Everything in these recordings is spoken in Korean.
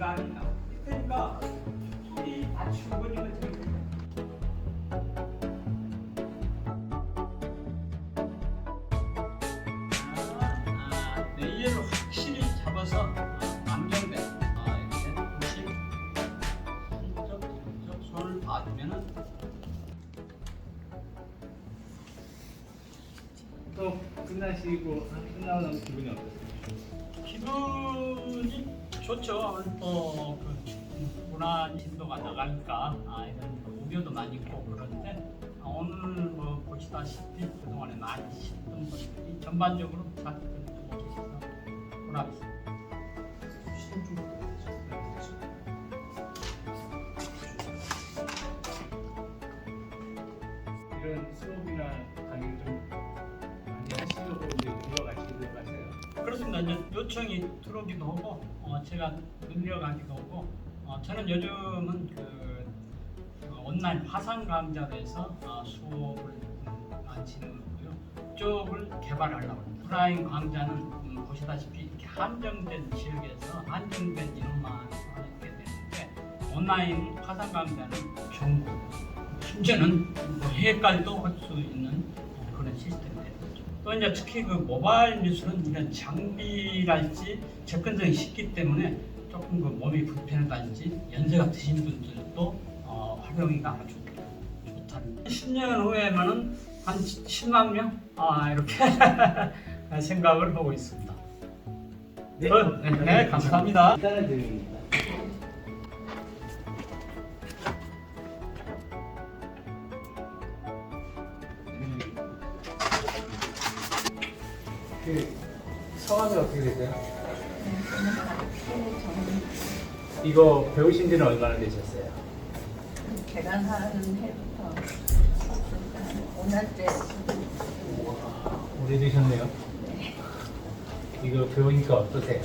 불안이 나. 그러니까 소리 맞추고 이거 들으세요. 아, 레이어를 확실히 잡아서 아, 안경대 아, 이렇게 혹시 슬쩍 슬쩍 손을 봐주면은 또 끝나시고 끝나고 나면 기분이 어떠세요? 기분이 좋죠. 또 그, 문화 진도가 나가니까 아, 이런 우려도 많이 있고 그런데 아, 오늘 뭐 보시다시피 그동안에 많이 시던 분들이 전반적으로 잘 듣고 계셔서 보람이 있습니다. 이런 수업 이제 요청이 들어오기도 하고 어, 제가 늘려가기도 하고 어, 저는 요즘은 그 어, 온라인 화상 강좌로 해서 어, 수업을 음, 많이 진행하고요. 쪽을 개발하려고. 오프라인 강좌는 음, 보시다시피 이렇게 한정된 지역에서 한정된 인원만 하게 되는데 온라인 화상 강좌는 전국 심지어는 뭐 해외까지도 할 수 있는 어, 그런 거죠. 또 이제 특히 그 모바일 뉴스는 이런 장비랄지 접근성이 쉽기 때문에 조금 그 몸이 불편하다든지 연세가 드신 분들도 어, 활용이가 아주 좋다는 10년 후에는 한 10만 명 아, 이렇게 생각을 하고 있습니다. 어, 네, 네, 감사합니다. 질문입니다. 그 성함이 어떻게 되세요? 이거 배우신 지는 얼마나 되셨어요? 개간하는 해부터 5년 때 오래되셨네요. 이거 배우니까 어떠세요?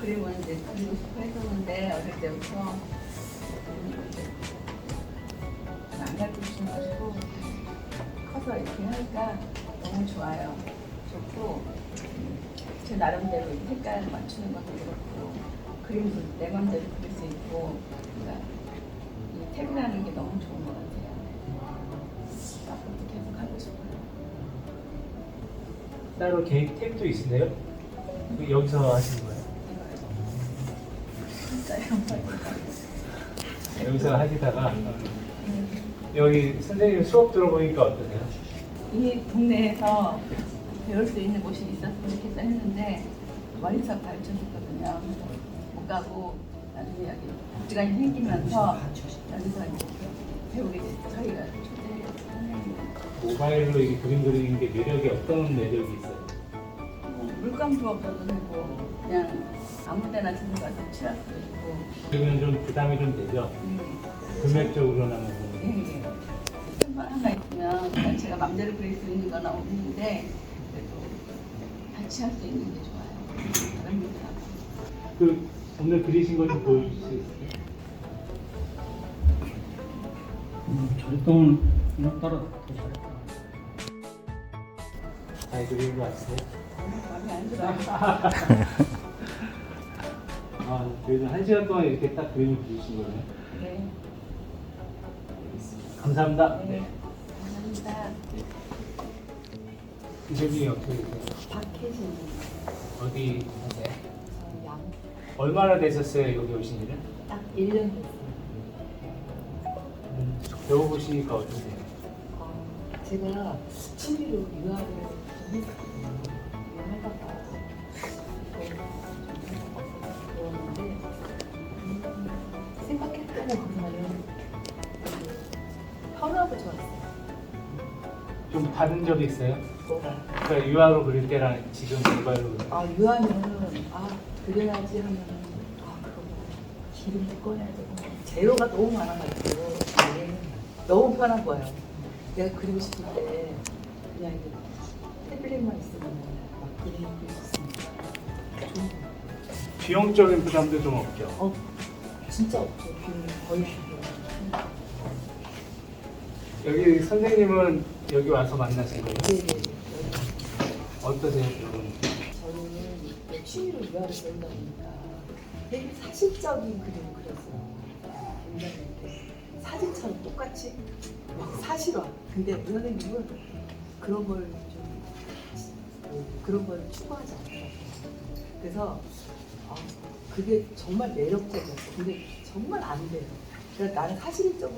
그림을 이제 그리고 싶어 했었는데 어릴 때부터 이제 안 가르쳐 주셔가지고 커서 이렇게 하니까 너무 좋아요. 좋고 제 나름대로 이 색깔 맞추는 것도 그렇고 그림도 내 맘대로 그릴 수 있고 그러니까 이 탭이라는 게 너무 좋은 것 같아요. 앞으로도 계속 하고 싶어요. 따로 개인 탭도 있으세요? 그 여기서 하시는 거예요? 진짜요? 여기서 하시다가 여기 선생님 수업 들어보니까 어떠세요? 이 동네에서 배울 수 있는 곳이 있었으면 좋겠다 했는데 멀리서 가르쳐 줬거든요. 못 가고 나중에 여기 시간이 생기면서 여기서 배우게 됐어요. 저희가 초대해서 모바일로 이 그림 그리는 게 매력이 어떤 매력이 있어요? 뭐 물감 부업도 되고 그냥 아무 때나 집에 가서 칠할 수도 있고 그러면 좀 부담이 좀 되죠? 음, 금액적으로나 뭐 예, 예. 신발 하나 있으면 그냥 제가 맘대로 그릴 수 있는 건 없는데 그래도 같이 할 수 있는 게 좋아요. 분들하고. 그 오늘 그리신 거좀 보여주실 수 있어요? 절동은 따라 더 잘했다. 잘 그리는 거 같으세요? 마음에 안 들어요. 아, 그래도 한 시간 동안 이렇게 딱 그림을 그리신 거네요. 네. 감사합니다. 네. 감사합니다. 이름이 어떻게 되세요? 박혜진. 어디 사세요? 저 양. 얼마나 되셨어요, 여기 오신 지는? 딱 1년 됐어요. 음, 배워보시니까 어떠세요? 어, 제가 취미로 유학을 좀 했거든요. 좀 다른 적이 있어요? 뭐가? 그러니까 유화로 그릴 때랑 지금 모바일로 그릴 때. 아 유하면은 아 그려야지 하면은 아 그거 기름도 꺼내야 되고 재료가 너무 많아가지고 이게 너무 편한 거예요. 내가 그리고 싶을 때 그냥 이제 태블릿만 있으면 막 그릴 수 있으니까. 비용적인 부담도 좀 없죠? 어 진짜 없죠. 비용 거의 비용. 여기 선생님은 여기 와서 만나신 거예요? 네네. 어떠세요, 그분? 저는 뭐 취미로 유학을 배우다 보니까 되게 사실적인 그림을 그렸어요. 굉장히 이렇게 사진처럼 똑같이 막 사실화. 근데 우리 선생님은 그런 걸좀 그런 걸 추구하지 않더라고요. 그래서 아, 그게 정말 매력적이었어. 근데 정말 안 돼요. 그러니까 나는 사실적으로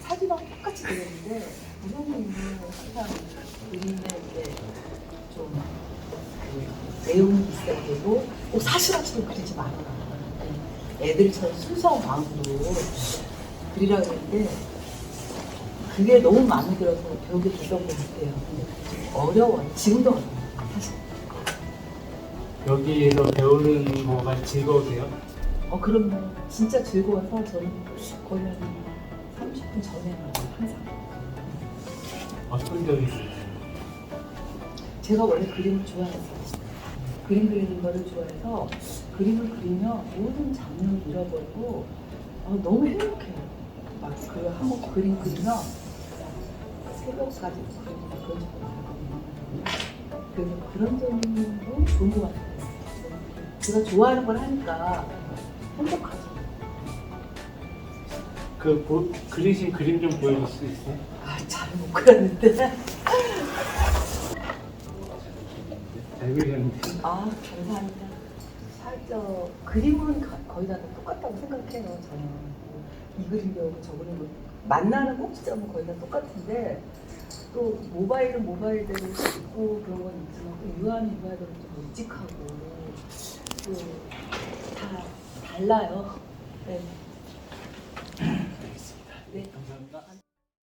사진하고 똑같이 그렸는데 우리 선생님은 항상 그림에 이제 좀 그 내용이 있어야 되고 꼭 사실처럼 그리지 말아라. 애들처럼 순수한 마음으로 그리라 그랬는데 그게 너무 마음에 들어서 배우게 됐던 것 같아요. 어려워요. 지금도 어려워요. 사실. 여기에서 배우는 거가 즐거우세요? 어 그러면 진짜 즐거워서 저는 거의 한 30분 전에 나와요. 항상. 어떤 점이 있어요? 제가 원래 그림을 좋아했어요. 그림 그리는 거를 좋아해서 그림을 그리면 모든 장르를 잃어버리고 어, 너무 행복해요. 막그 한번 그림 그리면 새벽까지 그리는 그런 적이 많거든요. 그래서 그런 점도 좋은 것 같아요. 제가 좋아하는 걸 하니까 행복하죠. 그 보, 그리신 그림 좀 보여줄 수 있어요? 아, 잘 못 그렸는데. 잘 그리셨는데 아, 감사합니다. 살짝 그림은 가- 거의 다 똑같다고 생각해요, 저는. 이 그림 배우고 저 그림 배우고 만나는 꼭지점은 거의 다 똑같은데 또 모바일은 모바일대로 있고 그런 건 있지만 또 유아는 유아대로 좀 묵직하고 또 다 달라요. 네. 알겠습니다 네. 감사합니다